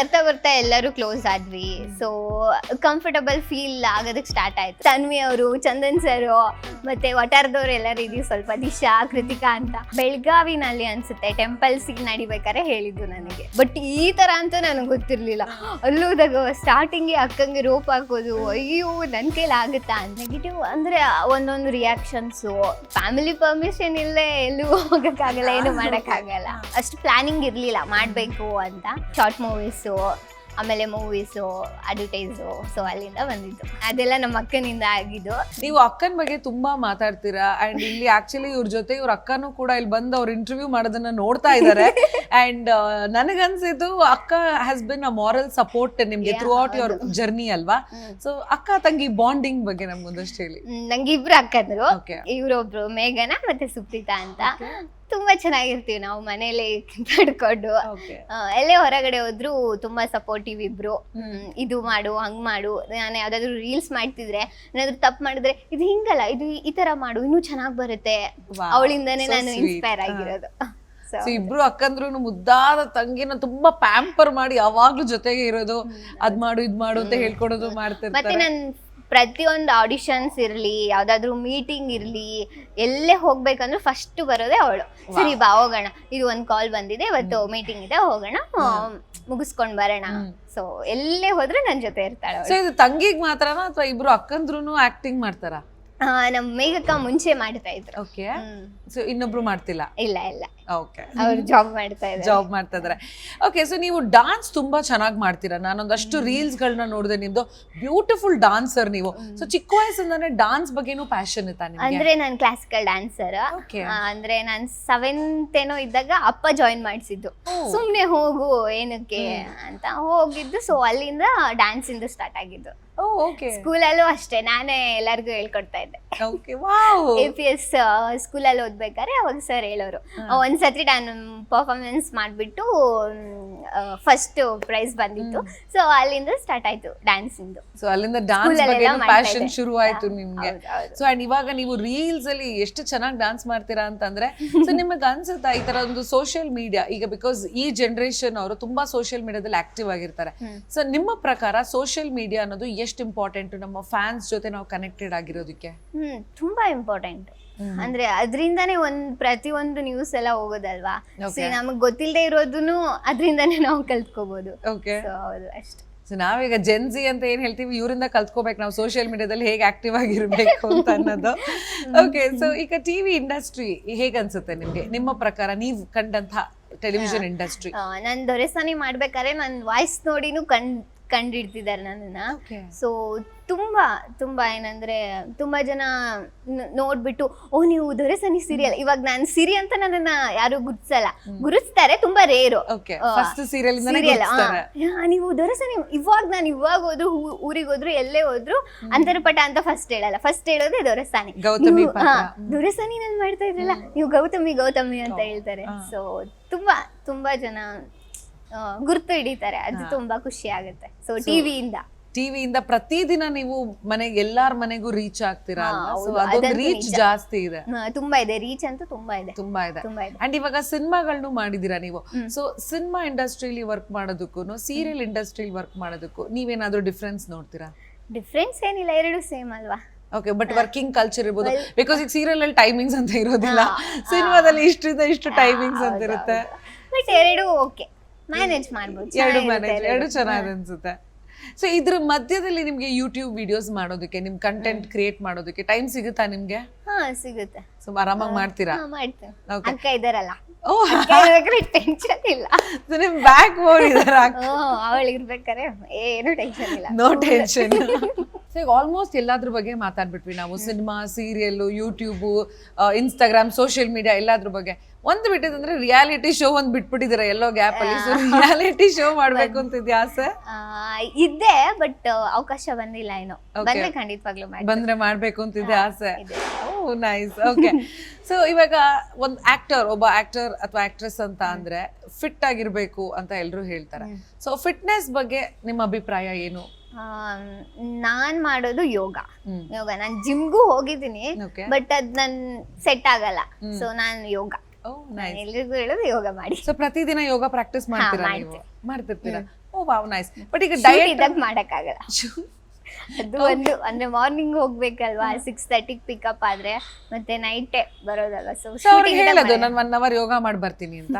ಬರ್ತಾ ಬರ್ತಾ ಎಲ್ಲರೂ ಕ್ಲೋಸ್ ಆದ್ವಿ. ಸೊ ಕಂಫರ್ಟಬಲ್ ಫೀಲ್ ಆಗೋದಕ್ಕೆ ಸ್ಟಾರ್ಟ್ ಆಯ್ತು. ತನ್ವಿ ಅವರು, ಚಂದನ್ ಸರ್ ಮತ್ತೆ ವಟಾರದವ್ರು ಎಲ್ಲರೂ ಇದೀವಿ ಸ್ವಲ್ಪ, ದಿಶಾ, ಕೃತಿಕಾ ಅಂತ. ಬೆಳಗಾವಿನಲ್ಲಿ ಅನ್ಸುತ್ತೆ ಟೆಂಪಲ್ ಸೀನ್ ನಡಿಬೇಕಾದ್ರೆ ಹೇಳಿದ್ದು ನನಗೆ. ಬಟ್ ಈ ತರ ಅಂತ ನನಗೆ ಗೊತ್ತಿರ್ಲಿಲ್ಲ. ಅಲ್ಲೋದಾಗ ಸ್ಟಾರ್ಟಿಂಗ್ ಅಕ್ಕಂಗೆ ರೋಪ್ ಹಾಕೋದು, ಅಯ್ಯೋ ನನ್ನ ಕೈಲಿ ಆಗುತ್ತಾ? ನೆಗೆಟಿವ್ ಅಂದ್ರೆ ಒಂದೊಂದು ರಿಯಾಕ್ಷನ್ಸು ಫ್ಯಾಮಿಲಿ ಪರ್ಮಿಷನ್ ಇಲ್ಲದೆ ಎಲ್ಲೂ ಹೋಗಕ್ಕಾಗಲ್ಲ, ಏನು ಮಾಡೋಕ್ಕಾಗಲ್ಲ. ಅಷ್ಟು ಪ್ಲಾನಿಂಗ್ ಇರಲಿಲ್ಲ, ಮಾಡಬೇಕು ಅಂತ. ಶಾರ್ಟ್ ಮೂವೀಸು ಆಮೇಲೆ ಮೂವೀಸ್ ಅಡ್ವರ್ಟೈಸ್ ಸೊ ಅಲ್ಲಿಂದ ಬಂದಿದ್ದು. ಅದೆಲ್ಲ ನಮ್ಮ ಅಕ್ಕನಿಂದ ಆಗಿದ್ದು. ನೀವು ಅಕ್ಕನ ಬಗ್ಗೆ ತುಂಬಾ ಮಾತಾಡ್ತೀರಾ? ಅಂಡ್ ಇಲ್ಲಿ ಆಕ್ಚುಲಿ ಇವ್ರ ಜೊತೆ ಇವ್ರ ಅಕ್ಕನೂ ಕೂಡ ಇಲ್ಲಿ ಬಂದು ಅವ್ರ ಇಂಟರ್ವ್ಯೂ ಮಾಡೋದನ್ನ ನೋಡ್ತಾ ಇದ್ದಾರೆ ಅಂಡ್ ನನಗನ್ಸಿದ್ದು ಅಕ್ಕ has been a moral support ನಿಮ್ಗೆ ಥ್ರೂ ಔಟ್ ಯುವರ್ ಜರ್ನಿ ಅಲ್ವಾ. ಸೊ ಅಕ್ಕ ತಂಗಿ ಬಾಂಡಿಂಗ್ ಬಗ್ಗೆ ನಮ್ಗೊಂದಷ್ಟು ಹೇಳಿ. ನಂಗೆ ಇಬ್ರು ಅಕ್ಕಂದ್ರು. ಇವ್ರೊಬ್ರು ಮೇಘನ ಮತ್ತೆ ಸುಪ್ರೀತಾ ಅಂತ. ತುಂಬಾ ಚೆನ್ನಾಗಿರ್ತೀವಿ ನಾವು ಮನೇಲಿ ಓಕೆ ಎಲ್ಲೇ ಹೊರಗಡೆ ಹೋದ್ರು ತುಂಬಾ ಸಪೋರ್ಟಿವ್ ಇಬ್ರು. ಇದು ಮಾಡು ಹಂಗ್ ಮಾಡು ನಾನು ಯಾವ್ದಾದ್ರು ರೀಲ್ಸ್ ಮಾಡ್ತಿದ್ರೆ ಏನಾದ್ರು ತಪ್ಪು ಮಾಡಿದ್ರೆ ಇದು ಹಿಂಗಲ್ಲ ಇದು ಈ ತರ ಮಾಡು ಇನ್ನೂ ಚೆನ್ನಾಗ್ ಬರುತ್ತೆ. ಅವಳಿಂದಾನೇ ನಾನು ಇನ್ಸ್ಪೈರ್ ಆಗಿರೋದು. ಸೊ ಇಬ್ರು ಅಕ್ಕಂದ್ರು ಮುದ್ದಾದ ತಂಗಿನ ತುಂಬಾ ಪ್ಯಾಂಪರ್ ಮಾಡಿ ಯಾವಾಗ್ಲೂ ಜೊತೆಗೆ ಇರೋದು. ಅದ್ ಮಾಡು ಇದ್ ಮಾಡು ಅಂತ ಹೇಳ್ಕೊಡೋದು ಮಾಡ್ತಿರ್ತಾರೆ. ನನ್ ಪ್ರತಿಯೊಂದು ಆಡಿಷನ್ಸ್ ಇರ್ಲಿ ಯಾವ್ದಾದ್ರು ಮೀಟಿಂಗ್ ಇರ್ಲಿ ಎಲ್ಲೇ ಹೋಗ್ಬೇಕಂದ್ರೆ ಫಸ್ಟ್ ಬರೋದೇ ಅವಳು. ಸರಿ ಬಾ ಹೋಗೋಣ. ಇದು ಒಂದು ಕಾಲ್ ಬಂದಿದೆ ಇವತ್ತು ಮೀಟಿಂಗ್ ಇದೆ ಹೋಗೋಣ. ಮುಗಿಸ್ಕೊಂಡ್ ಬರೋಣ. ಸೊ ಎಲ್ಲೇ ಹೋದ್ರೆ ನನ್ ಜೊತೆ ಇರ್ತಾಳೆ ಸೊ ಇದು ತಂಗಿಗ್ ಮಾತ್ರನಾ ಅಥವಾ ಇಬ್ರು ಅಕ್ಕಂದ್ರು ಆಕ್ಟಿಂಗ್ ಮಾಡ್ತಾರ? ನಮ್ ಮೇಘಕ್ಕ ಮುಂಚೆ ಮಾಡ್ತಾ ಇದ್ರು. ಓಕೆ. ಸೊ ಇನ್ನೊಬ್ರು ಮಾಡ್ತಿಲ್ಲ? ಇಲ್ಲ ಇಲ್ಲ. ಓಕೆ ಅವ್ರು ಜಾಬ್ ಮಾಡ್ತಾ ಇದ್ದಾರೆ. ಜಾಬ್ ಮಾಡ್ತಾ ಇದ್ದಾರೆ. ಓಕೆ ಸೊ ನೀವು ಡಾನ್ಸ್ ತುಂಬಾ ಚೆನ್ನಾಗಿ ಮಾಡ್ತೀರಾ? ನಾನೊಂದಷ್ಟು ರೀಲ್ಸ್ ಗಳನ್ನ ನೋಡಿದೆ ನಿಮ್ದು ಬ್ಯೂಟಿಫುಲ್ ಡಾನ್ಸರ್ ನೀವು. ಸೊ ಚಿಕ್ಕ ವಯಸ್ಸಿಂದಾನೆ ಡಾನ್ಸ್ ಬಗ್ಗೆನೂ ಪ್ಯಾಷನ್ ಇತ್ತ ನಿಮ್ಗೆ? ಅಂದ್ರೆ ನಾನು ಕ್ಲಾಸಿಕಲ್ ಡಾನ್ಸರ್ ಓಕೆ ಅಂದ್ರೆ ನಾನು ಸೆವೆಂತ್ ಏನೋ ಇದ್ದಾಗ ಅಪ್ಪ ಜಾಯಿನ್ ಮಾಡಿಸಿದ್ದು. ಸುಮ್ನೆ ಹೋಗು ಏನಕ್ಕೆ ಅಂತ ಹೋಗಿದ್ದು. ಸೊ ಅಲ್ಲಿಂದ ಡ್ಯಾನ್ಸ್ ಇಂದ ಸ್ಟಾರ್ಟ್ ಆಗಿದ್ದು. ಸ್ಕೂಲಲ್ಲೂ ಅಷ್ಟೇ ನಾನೇ ಎಲ್ಲರಿಗೂ ಹೇಳ್ಕೊಡ್ತಾ ಇದ್ದೆ. ಎ ಪಿ ಎಸ್ ಸ್ಕೂಲಲ್ಲಿ ಓದ್ಬೇಕಾದ್ರೆ ಅವಾಗ ಸರ್ ಹೇಳೋರು. ಒಂದ್ಸತಿ ನಾನು ಪರ್ಫಾರ್ಮೆನ್ಸ್ ಮಾಡ್ಬಿಟ್ಟು ಫಸ್ಟ್ ಪ್ರೈಸ್ ಬಂದಿತ್ತು. ಸೊ ಅಲ್ಲಿಂದ ಸ್ಟಾರ್ಟ್ ಆಯ್ತು ಡ್ಯಾನ್ಸಿಂದು ಸೊ ಅಲ್ಲಿಂದ ಡಾನ್ಸ್ School ಬಗ್ಗೆ ಪ್ಯಾಷನ್. ಶುರು ಆಯ್ತು ನಿಮ್ಗೆ. ಸೊ ಅಂಡ್ ಇವಾಗ ನೀವು ರೀಲ್ಸ್ ಅಲ್ಲಿ ಎಷ್ಟು ಚೆನ್ನಾಗಿ ಡಾನ್ಸ್ ಮಾಡ್ತೀರಾ ಅಂತಂದ್ರೆ ಸೊ ನಿಮಗೆ ಅನ್ಸುತ್ತಾ ಈ ತರ ಒಂದು ಸೋಷಿಯಲ್ ಮೀಡಿಯಾ ಈಗ ಬಿಕಾಸ್ ಈ ಜನರೇಷನ್ ಅವರು ತುಂಬಾ ಸೋಷಿಯಲ್ ಮೀಡಿಯಾದಲ್ಲಿ ಆಕ್ಟಿವ್ ಆಗಿರ್ತಾರೆ. ಸೊ ನಿಮ್ಮ ಪ್ರಕಾರ ಸೋಷಿಯಲ್ ಮೀಡಿಯಾ ಅನ್ನೋದು ಎಷ್ಟು ಇಂಪಾರ್ಟೆಂಟ್ ನಮ್ಮ ಫ್ಯಾನ್ಸ್ ಜೊತೆ ನಾವು ಕನೆಕ್ಟೆಡ್ ಆಗಿರೋದಕ್ಕೆ. ಹ್ಮ್ ತುಂಬಾ ಇಂಪಾರ್ಟೆಂಟ್ ಅಂದ್ರೆ ಅದರಿಂದಾನೇ ಒಂದ್ ಪ್ರತಿಯೊಂದು ನ್ಯೂಸ್ ಎಲ್ಲ ಹೋಗೋದಲ್ವಾ? Okay. ನಮಗ್ ಗೊತ್ತಿಲ್ಲದೆ ಇರೋದನ್ನು ಅದರಿಂದಾನೇ ನಾವು ಕಲ್ತ್ಕೋಬಹುದು ಓಕೆ ಸೊ ಹೌದು ಅಷ್ಟೇ. ಸೊ ನಾವೀಗ ಜೆನ್ಸಿ ಅಂತ ಏನ್ ಹೇಳ್ತೀವಿ ಇವರಿಂದ ಕಲ್ತ್ಕೋಬೇಕು. ನಾವು ಸೋಷಿಯಲ್ ಮೀಡಿಯಾದಲ್ಲಿ ಹೇಗೆ ಆಕ್ಟಿವ್ ಆಗಿರ್ಬೇಕು ಅಂತ ಅನ್ನೋದು. ಓಕೆ ಸೊ ಈಗ ಟಿವಿ ಇಂಡಸ್ಟ್ರಿ ಹೇಗನ್ಸುತ್ತೆ ನಿಮ್ಗೆ? ನಿಮ್ಮ ಪ್ರಕಾರ ನೀವು ಕಂಡಂತ ಟೆಲಿವಿಷನ್ ಇಂಡಸ್ಟ್ರಿ ಆ, ನಾನ್ ದೊರೆಸಾನಿ ಮಾಡ್ಬೇಕಾದ್ರೆ ನನ್ ವಾಯ್ಸ್ ನೋಡಿನೂ ಕಂಡ್ ಕಂಡಿಡ್ತಿದ್ದಾರೆ ನನ್ನನ್ನ. ಸೊ ತುಂಬಾ ತುಂಬಾ ಏನಂದ್ರೆ ತುಂಬಾ ಜನ ನೋಡ್ಬಿಟ್ಟು ಓ ನೀವು ದೊರೆಸನಿ ಸೀರಿಯಲ್ ಇವಾಗ ನಾನು ಸಿರಿ ಅಂತ ನನ್ನನ್ನ ಯಾರು ಗುರುತಿಸಲ್ಲ ಗುರುತಿಸ್ತಾರೆ ತುಂಬಾ ರೇರು ಸೀರಿಯಲ್ ನೀವು ದೊರೆಸನಿ ಇವಾಗ ನಾನು ಇವಾಗ ಹೋದ್ರು ಊರಿಗೆ ಹೋದ್ರು ಎಲ್ಲೇ ಹೋದ್ರು ಅಂತರಪಟ ಅಂತ ಫಸ್ಟ್ ಹೇಳಲ್ಲ. ಫಸ್ಟ್ ಹೇಳೋದೇ ದೊರೆಸಾನಿ ದೊರೆಸಾನಿ ನಾನು ಮಾಡ್ತಾ ಇದ್ರಲ್ಲ ನೀವು ಗೌತಮಿ ಗೌತಮಿ ಅಂತ ಹೇಳ್ತಾರೆ. ಸೊ ತುಂಬಾ ತುಂಬಾ ಜನ ಗುರ್ತು ಹಿಡಿತಾರೆ. ಅದು ತುಂಬಾ ಖುಷಿ ಆಗುತ್ತೆ. ಸೊ ಟಿವಿಯಿಂದ. ಟಿವಿಯಿಂದ ಪ್ರತಿದಿನ ನೀವು ಮನೆ ಎಲ್ಲಾರ ಮನೆಗೂ ರೀಚ್ ಆಗ್ತೀರಾ ರೀಚ್ ಜಾಸ್ತಿ ಇದೆ. ತುಂಬಾ ಇದೆ. ರೀಚ್ ಅಂತೂ ತುಂಬಾ ಇದೆ. ತುಂಬಾ ಇದೆ. ಅಂಡ್ ಇವಾಗ ಸಿನಿಮಾಗಳನ್ನು ಮಾಡಿದೀರಾ ನೀವು? ಸೊ ಸಿನಿಮಾ ಇಂಡಸ್ಟ್ರಿಲಿ ವರ್ಕ್ ಮಾಡೋದಕ್ಕೂ ಸೀರಿಯಲ್ ಇಂಡಸ್ಟ್ರಿಲಿ ವರ್ಕ್ ಮಾಡೋದಕ್ಕೂ ನೀವೇನಾದ್ರೂ ಡಿಫ್ರೆನ್ಸ್ ನೋಡ್ತೀರಾ? ಡಿಫ್ರೆನ್ಸ್ ಏನಿಲ್ಲ. ಎರಡು ಸೇಮ್ ಅಲ್ವಾ? ಓಕೆ ಬಟ್ ವರ್ಕಿಂಗ್ ಕಲ್ಚರ್ ಇರ್ಬೋದು. ಬಿಕಾಸ್ ಈಗ ಸೀರಿಯಲ್ ಅಲ್ಲಿ ಟೈಮಿಂಗ್ಸ್ ಅಂತ ಇರೋದಿಲ್ಲ. ಸಿನಿಮಾದಲ್ಲಿ ಇಷ್ಟರಿಂದ ಇಷ್ಟು ಟೈಮಿಂಗ್ಸ್ ಅಂತ ಇರುತ್ತೆ. ಬಟ್ ಎರಡು ಓಕೆ ಮ್ಯಾನೇಜ್ ಮಾಡ್ಬೋದು. ಎರಡು ಮ್ಯಾನೇಜ್ ಎರಡು. ಎರಡು ಚೆನ್ನಾಗಿ ಅನ್ಸುತ್ತೆ. ಸೊ ಇದ್ರ ಮಧ್ಯದಲ್ಲಿ ನಿಮ್ಗೆ ಯೂಟ್ಯೂಬ್ ವಿಡಿಯೋಸ್ ಮಾಡೋದಕ್ಕೆ ನಿಮ್ ಕಂಟೆಂಟ್ ಕ್ರಿಯೇಟ್ ಮಾಡೋದಕ್ಕೆ ಟೈಮ್ ಸಿಗುತ್ತಾ ನಿಮ್ಗೆ? ಹಾ ಸಿಗುತ್ತೆ. ಸೊ ಆರಾಮಾಗಿ ಮಾಡ್ತೀರಾ? ಹಾ ಮಾಡ್ತೇವೆ. Okay. ಅಕ್ಕ ಇದಾರಲ್ಲ. ಓ. ಟೆನ್ಷನ್ ಇಲ್ಲ. ನಿಮ್ ಬ್ಯಾಕ್ ಬೋರ್ಡ್ ಇದಾರ. ಓ ಅವಳು ಇರ್ಬೇಕಾರೆ ಏನು ಟೆನ್ಷನ್ ಇಲ್ಲ. ನೋ ಟೆನ್ಷನ್ ಸೊ ಈಗ ಆಲ್ಮೋಸ್ಟ್ ಎಲ್ಲಾದ್ರ ಬಗ್ಗೆ ಮಾತಾಡ್ಬಿಟ್ವಿ ನಾವು. Cinema serial YouTube Instagram social media ಎಲ್ಲಾದ್ರ ಬಗ್ಗೆ. ಒಂದು ಬಿಟ್ಟಿದಂದ್ರೆ ರಿಯಾಲಿಟಿ ಶೋ ಒಂದ್ ಬಿಟ್ಬಿಟ್ಟಿದ್ದೀರಾ ಎಲ್ಲೋ ಗ್ಯಾಪ್ ಅಲ್ಲಿ. ಸೊ ರಿಯಾಲಿಟಿ ಶೋ ಮಾಡ್ಬೇಕು ಅಂತಿದ್ಯಾ ಆಸೆ? ಆ, ಇದ್ದೆ ಬಟ್ ಅವಕಾಶ ಬಂದಿಲ್ಲ ಏನು. ಬಂದ್ರೆ ಖಂಡಿತವಾಗ್ಲೂ ಮಾಡಿ ಬಂದ್ರೆ ಮಾಡ್ಬೇಕು ಅಂತಿದ್ದೆ ಆಸೆ? ಇದೆ. ಓ ನೈಸ್ ಓಕೆ ಸೊ ಇವಾಗ ಒಂದ್ ಆಕ್ಟರ್ ಒಬ್ಬ ಆಕ್ಟರ್ ಅಥವಾ ಆಕ್ಟ್ರೆಸ್ ಅಂತ ಅಂದ್ರೆ ಫಿಟ್ ಆಗಿರ್ಬೇಕು ಅಂತ ಎಲ್ರು ಹೇಳ್ತಾರೆ. ಸೊ ಫಿಟ್ನೆಸ್ ಬಗ್ಗೆ ನಿಮ್ಮ ಅಭಿಪ್ರಾಯ ಏನು? ಆ, ನಾನ್ ಮಾಡೋದು ಯೋಗ. ಯೋಗ. ನಾನು ಜಿಮ್ಗೂ ಹೋಗಿದ್ದೀನಿ ಬಟ್ ಅದ್ ನನ್ ಸೆಟ್ ಆಗಲ್ಲ. ಸೊ ನಾನು ಯೋಗ. ಓ ನೈಸ್ ಎಲ್ರಿಗೂ ಹೇಳೋದು ಯೋಗ ಮಾಡಿ. ಸೊ ಪ್ರತಿದಿನ ಯೋಗ ಪ್ರಾಕ್ಟೀಸ್ ಮಾಡ್ತೀರಾ. ಮಾಡ್ತಿರ್ತೀರಾ? ಓ ವಾವ್ ನೈಸ್ ಬಟ್ ಈಗ ಡಯಟ್ ಮಾಡಕ್ಕಾಗಲ್ಲ. ಅದು ಒಂದು ಅಂದ್ರೆ ಮಾರ್ನಿಂಗ್ ಹೋಗ್ಬೇಕಲ್ವಾ ಸಿಕ್ಸ್ ತರ್ಟಿಗೆ ಪಿಕಪ್ ಆದ್ರೆ ಮತ್ತೆ ನೈಟೇ ಬರೋದಲ್ಲ ಸೊ ಸೊ ಅವ್ರಿಗೆ ಹೇಳೋದು ನಾನು ಒನ್ ಅವರ್ ಯೋಗ ಮಾಡಿ ಬರ್ತೀನಿ ಅಂತ?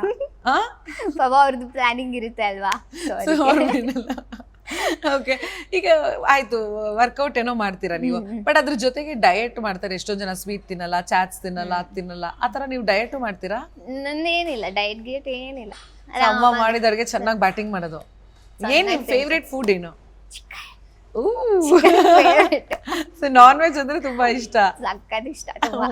ಪಾಪ ಅವ್ರದ್ದು ಪ್ಲಾನಿಂಗ್ ಇರುತ್ತೆ ಅಲ್ವಾ? So. ಓಕೆ ಈಗ ಆಯ್ತು ವರ್ಕೌಟ್ ಏನೋ ಮಾಡ್ತೀರಾ ನೀವು? ಬಟ್ ಅದ್ರ ಜೊತೆಗೆ ಡಯಟ್ ಮಾಡ್ತಾರೆ ಎಷ್ಟೋ ಜನ ಸ್ವೀಟ್ ತಿನ್ನಲ್ಲ ಚಾಟ್ಸ್ ತಿನ್ನಲ್ಲ ಅದ್ ತಿನ್ನಲ್ಲ ಆತರ ನೀವು ಡಯಟ್ ಮಾಡ್ತೀರಾ? ನಂದೇನಿಲ್ಲ ಡಯಟ್ ಗೀಟ್ ಏನಿಲ್ಲ. ಅಮ್ಮ ಮಾಡಿದವ್ರಿಗೆ ಚೆನ್ನಾಗಿ ಬ್ಯಾಟಿಂಗ್ ಮಾಡೋದು. ಏನ್ ನಿಮ್ ಫೇವ್ರೆಟ್ ಫುಡ್ ಏನು? ಸೊ ನಾನ್ ವೆಜ್ ಅಂದ್ರೆ ತುಂಬಾ ಇಷ್ಟ. ಸಕ್ಕತ್ ಇಷ್ಟ ತುಂಬಾ.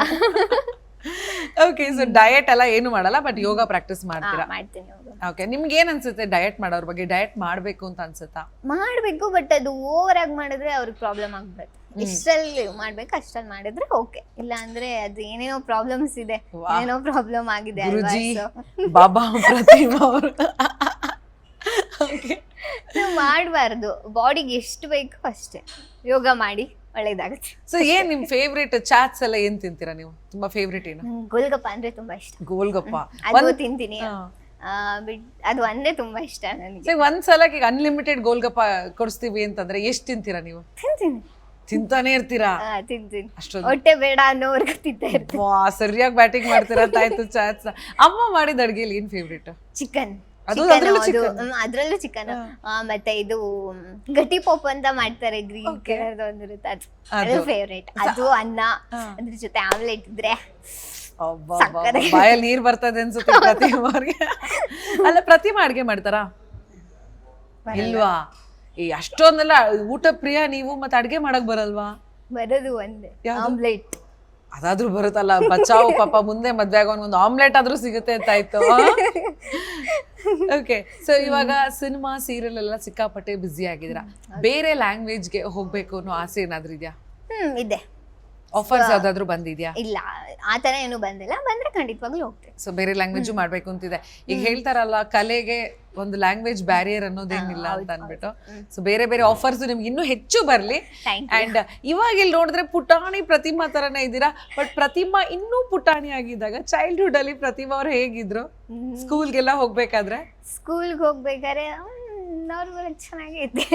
ಓಕೆ ಸೊ ಡಯಟ್ ಎಲ್ಲ ಏನು ಮಾಡಲ್ಲ ಬಟ್ ಯೋಗ ಪ್ರಾಕ್ಟೀಸ್ ಹಾ, ಮಾಡ್ತೀರಾ ಮಾಡ್ತೀನಿ. ಓಕೆ ನಿಮ್ಗೆ ಏನ್ ಅನ್ಸುತ್ತೆ ಡಯಟ್ ಮಾಡೋರ್ ಬಗ್ಗೆ? ಡಯಟ್ ಮಾಡ್ಬೇಕು ಅಂತ ಅನ್ಸುತ್ತಾ? ಮಾಡ್ಬೇಕು ಬಟ್ ಅದು ಓವರ್ ಆಗಿ ಮಾಡಿದ್ರೆ ಅವ್ರಿಗೆ ಪ್ರಾಬ್ಲಮ್ ಆಗ್ಬಿಡುತ್ತೆ. ಇಷ್ಟಲ್ಲಿ ಮಾಡ್ಬೇಕು ಅಷ್ಟಲ್ಲಿ ಮಾಡಿದ್ರೆ ಓಕೆ ಇಲ್ಲ ಅಂದ್ರೆ ಅದು ಏನೇನೋ ಪ್ರಾಬ್ಲಮ್ಸ್ ಇದೆ. ವಾಹ್. ಏನೋ ಪ್ರಾಬ್ಲಮ್ ಆಗಿದೆ ಅಲ್ವಾ ಗುರುಜಿ So, ಬಾಬಾ ಪ್ರತಿಮಾ ಅವರು. ಓಕೆ ಮಾಡ್ಬಾರ್ದು. ಬಾಡಿಗೆ ಎಷ್ಟು ಬೇಕೋ ಅಷ್ಟೇ. ಯೋಗ ಮಾಡಿ ಒಳ್ಳೇದಾಗುತ್ತೆ. ಸೊ ಏನ್ ನಿಮ್ ಫೇವ್ರೇಟ್ ಚಾಟ್ಸ್ ಎಲ್ಲ ಏನ್ ತಿಂತೀರಾ ನೀವು? ತುಂಬಾ ಫೇವ್ರೇಟ್ ಏನು? ಗೋಲ್ಗಪ್ಪಾ ಗೋಲ್ಗಪ್ಪ ಅಂದ್ರೆ ತುಂಬಾ ಇಷ್ಟ. ಗೋಲ್ಗಪ್ಪ. ಅದು ತಿಂತೀನಿ. ಹಾ. ಆ, ಬಿಟ್ ಅದು ಒಂದೇ ತುಂಬಾ ಇಷ್ಟ ನನಗೆ. ಸೊ ಒಂದ್ ಈಗ ಅನ್ಲಿಮಿಟೆಡ್ ಗೋಲ್ಗಪ್ಪ ಕೊಡಿಸ್ತೀವಿ ಅಂತಂದ್ರೆ ಎಷ್ಟ್ ತಿಂತೀರಾ ನೀವು? ತಿಂತೀನಿ. ತಿಂತಾನೆ ಇರ್ತೀರಾ? ಆ, ತಿಂತೀನಿ. ಅಷ್ಟೊಂದು. ಹೊಟ್ಟೆ ಬೇಡ ಅನ್ನೋವರೆಗೂ ತಿಂತಾ ಇರ್ತೀನಿ. ವಾ ಸರಿಯಾಗಿ ಬ್ಯಾಟಿಂಗ್ ಮಾಡ್ತೀರಾ ಅಂತ ಆಯ್ತು ಚಾಟ್ಸ್ ಅಮ್ಮ ಮಾಡಿದ ಅಡ್ಗೆಲಿ ಏನ್ ಫೇವ್ರೇಟ್ ಚಿಕನ್. ಅದ್ರಲ್ಲೂ ಚಿಕನ್. ಮತ್ತೆ ಇದು ಗಟ್ಟಿ ಪಾಪ್ ಅಂತ ಮಾಡ್ತಾರೆ ಗ್ರೀನ್ ಕಲರ್ ಒಂದಿರುತ್ತೆ. ಅದು ಫೇವ್ರೇಟ್ ಅದು ಅನ್ನ ಅದ್ರ ಜೊತೆ ಆಮ್ಲೆಟ್ ಇದ್ರೆ ಬಾಯಲ್ಲಿ ನೀರ್ ಬರ್ತದೆ ಅನ್ಸುತ್ತೆ ಪ್ರತಿಮಾ ಅವ್ರಿಗೆ ಅಲ್ಲ ಪ್ರತಿಮಾ ಅಡ್ಗೆ ಮಾಡ್ತಾರಾ? ಇಲ್ವಾ? ಈ ಅಷ್ಟೊಂದೆಲ್ಲ ಊಟ ಪ್ರಿಯ ನೀವು ಮತ್ತೆ ಅಡ್ಗೆ ಮಾಡಕ್ ಬರಲ್ವಾ? ಬರೋದು ಒಂದೇ. ಆಮ್ಲೆಟ್ ಅದಾದ್ರೂ ಬರುತ್ತಲ್ಲ ಬಚಾವ್ ಪಾಪ ಮುಂದೆ ಮದ್ವೆ ಆಗೋನ್ ಒಂದು ಆಮ್ಲೆಟ್ ಆದ್ರೂ ಸಿಗುತ್ತೆ ಅಂತ ಆಯ್ತು. ಓಕೆ ಸೊ ಇವಾಗ ಸಿನಿಮಾ ಸೀರಿಯಲ್ ಎಲ್ಲ ಸಿಕ್ಕಾಪಟ್ಟೆ ಬ್ಯುಸಿ ಆಗಿದ್ರ ಬೇರೆ ಲ್ಯಾಂಗ್ವೇಜ್ಗೆ ಹೋಗ್ಬೇಕು ಅನ್ನೋ ಆಸೆ ಏನಾದ್ರೂ ಇದೆಯಾ? ಹ್ಮ್ ಇದೆ. ಆಫರ್ಸ್ ಯಾವ್ದಾದ್ರೂ ಬಂದಿದ್ಯಾ? ಇಲ್ಲ ಆ ತರ ಏನು ಬಂದಿಲ್ಲ ಬಂದ್ರೆ ಖಂಡಿತವಾಗ್ಲೂ ಹೋಗ್ತೇವೆ. ಸೊ ಬೇರೆ ಲ್ಯಾಂಗ್ವೇಜ್ ಮಾಡ್ಬೇಕು ಅಂತಿದೆ. ಈಗ ಹೇಳ್ತಾರಲ್ಲ ಕಲೆಗೆ ಒಂದು ಲ್ಯಾಂಗ್ವೇಜ್ ಬ್ಯಾರಿಯರ್ ಅನ್ನೋದೇನಿಲ್ಲ ಅಂತ ಅನ್ಬಿಟ್ಟು ಸೊ ಬೇರೆ ಬೇರೆ ಆಫರ್ಸ್ ನಿಮ್ಗೆ ಇನ್ನೂ ಹೆಚ್ಚು ಬರಲಿ. ಅಂಡ್ ಇವಾಗ ಇಲ್ಲಿ ನೋಡಿದ್ರೆ ಪುಟಾಣಿ ಪ್ರತಿಮಾ ತರನೇ ಇದ್ದೀರಾ? ಬಟ್ ಪ್ರತಿಮಾ ಇನ್ನೂ ಪುಟಾಣಿ ಆಗಿದ್ದಾಗ ಚೈಲ್ಡ್ಹುಡ್ ಅಲ್ಲಿ ಪ್ರತಿಮಾ ಅವ್ರು ಹೇಗಿದ್ರು? ಸ್ಕೂಲ್ಗೆಲ್ಲ ಹೋಗ್ಬೇಕಾದ್ರೆ? ಸ್ಕೂಲ್ಗೆ ಹೋಗ್ಬೇಕಾದ್ರೆ ನಾರ್ಮಲ್ ಚೆನ್ನಾಗೈತೆ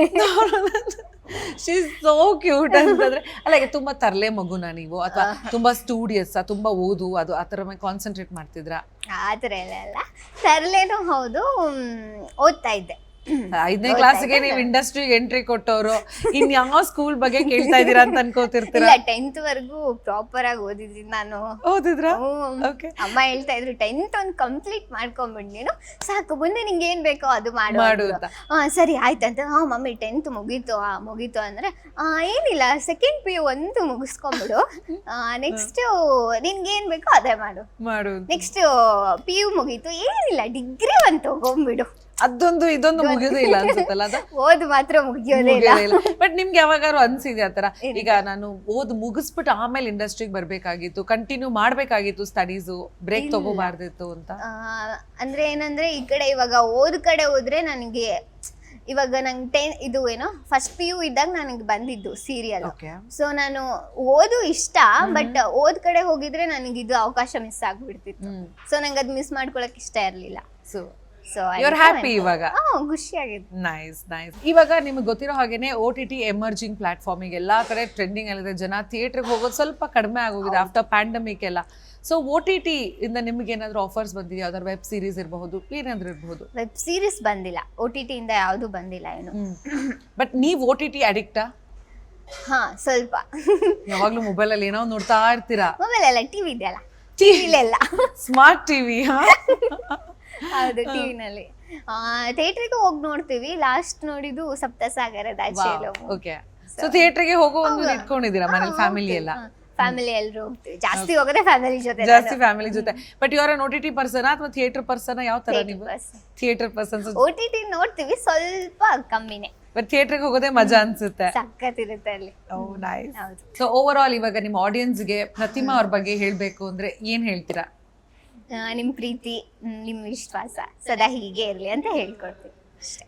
ಶಿ ಸೋ ಕ್ಯೂಟ್ ಅಂತಂದ್ರೆ. ಅಲ್ಲ ಈಗ ತುಂಬಾ ತರ್ಲೆ ಮಗುನ ನೀವು? ಅಥವಾ ತುಂಬಾ ಸ್ಟೂಡಿಯಸ್ ತುಂಬಾ ಓದು ಅದು ಆ ಮೇಲೆ ಕಾನ್ಸಂಟ್ರೇಟ್ ಮಾಡ್ತಿದ್ರ? ಆ ಥರ ಎಲ್ಲ ಅಲ್ಲ ತರಲೇನೂ ಹೌದು ಓದ್ತಾ ಇದ್ದೆ. ಐದನೇ ಕ್ಲಾಸ್ಗೆ ನೀವು ಇಂಡಸ್ಟ್ರಿಗೆ ಎಂಟ್ರಿ ಕೊಟ್ಟವರು. ಇನ್ ಯಾವ ಸ್ಕೂಲ್ ಬಗ್ಗೆ ಕೇಳ್ತಾ ಇದೀರಾ ಅಂತ ಅನ್ಕೋತಿರ್ತೀರಾ? ಇಲ್ಲ ಟೆಂತ್ ವರ್ಗೂ ಪ್ರಾಪರ್ ಆಗಿ ಓದಿದ್ದೀನಿ ನಾನು. ಓದಿದ್ರಾ. ಓಕೆ ಅಮ್ಮ ಹೇಳ್ತಾ ಇದ್ರು ಟೆಂತ್ ಒಂದು ಕಂಪ್ಲೀಟ್ ಮಾಡ್ಕೊಂಬಿಡ್ ನೀನು. ಸಾಕು ಮುಂದೆ ನಿಂಗೆ ಏನ್ ಬೇಕೋ ಅದು ಮಾಡು ಹಾ ಸರಿ ಆಯ್ತಂತ ಹಾ ಮಮ್ಮಿ ಟೆಂತ್ ಮುಗೀತು. ಆ ಮುಗೀತು ಅಂದ್ರೆ ಆ, ಏನಿಲ್ಲ ಸೆಕೆಂಡ್ ಪಿ ಯು ಒಂದು ಮುಗಿಸ್ಕೊಂಬಿಡು ನೆಕ್ಸ್ಟ್ ನಿನ್ಗೆ ಏನ್ ಬೇಕೋ ಅದೇ ಮಾಡು. ಮಾಡು ನೆಕ್ಸ್ಟ್ ಪಿ ಯು ಮುಗೀತು. ಏನಿಲ್ಲ ಡಿಗ್ರಿ ಒಂದು ತಗೊಂಬಿಡು ಅದೊಂದು ಇದೊಂದು ಮುಗಿಯೋದೇ ಇಲ್ಲ ಅನ್ಸುತ್ತಲ್ಲ ಅದು? ಓದು ಮಾತ್ರ ಮುಗಿಯೋದೇ ಇಲ್ಲ. ಬಟ್ ನಿಮ್ಗೆ ಯಾವಾಗಾರು ಆ ತರ ಈಗ ನಾನು ಓದ್ ಮುಗಿಸ್ಬಿಟ್ಟು ಆಮೇಲೆ ಇಂಡಸ್ಟ್ರಿಗೆ ಬರ್ಬೇಕಾಗಿತ್ತು ಕಂಟಿನ್ಯೂ ಮಾಡ್ಬೇಕಾಗಿತ್ತು ಸ್ಟಡೀಸ್ ಬ್ರೇಕ್ ತಗೋಬಾರ್ದಿತ್ತು ಅಂತ? ಆ, ಅಂದ್ರೆ ಏನಂದ್ರೆ ಈ ಕಡೆ ಇವಾಗ ಓದ್ ಕಡೆ ಹೋದ್ರೆ ನನಗೆ ಇವಾಗ ನಂಗೆ ಟೆನ್ ಇದು ಏನೋ ಫಸ್ಟ್ ಪಿ ಯು ಇದ್ದಾಗ ನನಗೆ ಬಂದಿದ್ದು ಸೀರಿಯಲ್ ಓಕೆ ಸೊ ನಾನು ಓದು ಇಷ್ಟ ಬಟ್ ಓದ್ ಕಡೆ ಹೋಗಿದ್ರೆ ನನಗೆ ಇದು ಅವಕಾಶ ಮಿಸ್ ಆಗ್ಬಿಡ್ತಿತ್ತು. ಸೊ ನಂಗೆ ಅದು ಮಿಸ್ ಮಾಡ್ಕೊಳಕ್ ಇಷ್ಟ ಇರ್ಲಿಲ್ಲ. So so you are happy ಇವಾಗ? ಖುಷಿಯಾಗಿದೆ ಆಗಿತ್ತು ನೈಸ್ ನೈಸ್ ಇವಾಗ ನಿಮ್ಗೆ ಗೊತ್ತಿರೋ ಹಾಗೇನೆ ಓ ಟಿ ಟಿ ಎಮರ್ಜಿಂಗ್ ಪ್ಲಾಟ್ಫಾರ್ಮಿಗೆ ಎಲ್ಲಾ ಕಡೆ ಟ್ರೆಂಡಿಂಗ್ ಅಲ್ಲಿದೆ. ಜನ ಥಿಯೇಟ್ರಿಗೆ ಹೋಗೋದು ಸ್ವಲ್ಪ ಕಡಿಮೆ ಆಗೋಗಿದೆ ಆಫ್ಟರ್ ಪ್ಯಾಂಡಮಿಕ್ ಎಲ್ಲ. ಸೊ ಓ ಟಿ ಟಿ ಇಂದ ನಿಮ್ಗೆ ಏನಾದ್ರು ಆಫರ್ಸ್ ಬಂದಿದೆಯಾ? ಯಾವ್ದಾದ್ರು ವೆಬ್ ಸೀರೀಸ್ ಇರಬಹುದು ಏನಾದ್ರು ಇರಬಹುದು? ವೆಬ್ ಸೀರೀಸ್ ಬಂದಿಲ್ಲ. ಓ ಟಿ ಟಿ ಇಂದ ಯಾವುದು ಬಂದಿಲ್ಲ ಏನು. ಬಟ್ ನೀವು ಓ ಟಿ ಟಿ ಅಡಿಕ್ಟಾ ಹಾ ಸ್ವಲ್ಪ. ಯಾವಾಗಲೂ ಮೊಬೈಲ್ ಅಲ್ಲಿ ಏನೋ ನೋಡ್ತಾ ಇರ್ತೀರಾ? ಮೊಬೈಲ್ ಅಲ್ಲ ಟಿವಿ ಇದೆಯಲ್ಲ ಟಿವಿಲೆಲ್ಲ ಸ್ಮಾರ್ಟ್ ಟಿವಿ ಹೌದು ಟಿವಿನಲ್ಲಿ. ಥಿಯೇಟ್ರಿಗೆ ಹೋಗಿ ನೋಡ್ತೀವಿ. ಲಾಸ್ಟ್ ನೋಡಿದ್ದು ಸಪ್ತಸಾಗರದ ಆಚೆ ಓಕೆ ಸೊ ಥಿಯೇಟರ್ಗೆ ಹೋಗೋ ಒಂದು ಇಟ್ಕೊಂಡಿದ್ದೀರಾ ಮನೇಲಿ ಫ್ಯಾಮಿಲಿ ಎಲ್ಲ? ಫ್ಯಾಮಿಲಿ ಎಲ್ಲರೂ ಹೋಗ್ತೀವಿ. ಜಾಸ್ತಿ ಹೋಗೋದೇ ಫ್ಯಾಮಿಲಿ ಜೊತೆ ಜಾಸ್ತಿ ಫ್ಯಾಮಿಲಿ ಜೊತೆ. ಬಟ್ ಇವರ ಟಿ ಪರ್ಸನ್ ಅಥವಾ ಥಿಯೇಟರ್ ಪರ್ಸನ್ ಯಾವ ತರ ನೀವು? Theatre person O T T ನೋಡ್ತೀವಿ. ಸ್ವಲ್ಪ ಕಮ್ಮಿನೇ. ಬಟ್ ಥಿಯೇಟರ್ಗೆ ಹೋಗೋದೇ ಮಜಾ ಅನ್ಸುತ್ತೆ. ಸಖತ್ತಿರುತ್ತೆ ಅಲ್ಲಿ. Oh nice so over all ಇವಾಗ ನಿಮ್ಮ ಆಡಿಯನ್ಸ್ಗೆ ಪ್ರತಿಮಾ ಅವ್ರ ಬಗ್ಗೆ ಹೇಳ್ಬೇಕು ಅಂದ್ರೆ ಏನ್ ಹೇಳ್ತೀರಾ? ಆ, ನಿಮ್ ಪ್ರೀತಿ ಮ್, ನಿಮ್ ವಿಶ್ವಾಸ ಸದಾ ಹೀಗೆ ಇರಲಿ ಅಂತ ಹೇಳ್ಕೊಡ್ತೀನಿ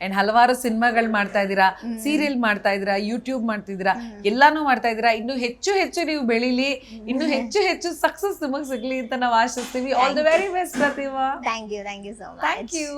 ಅಂಡ್ ಹಲವಾರು ಸಿನಿಮಾಗಳು ಮಾಡ್ತಾ ಇದ್ದೀರಾ ಸೀರಿಯಲ್ ಮಾಡ್ತಾ ಇದ್ದೀರಾ ಯೂಟ್ಯೂಬ್ ಮಾಡ್ತಿದ್ದೀರಾ ಎಲ್ಲಾನು ಮಾಡ್ತಾ ಇದ್ದೀರಾ. ಇನ್ನು ಹೆಚ್ಚು ಹೆಚ್ಚು ನೀವು ಬೆಳಿಲಿ ಇನ್ನು ಹೆಚ್ಚು ಹೆಚ್ಚು ಸಕ್ಸಸ್ ನಿಮಗೆ ಸಿಗ್ಲಿ ಅಂತ ನಾವು ಆಶಿಸ್ತೀವಿ. All the very best Pratima. Thank you thank you so much thank you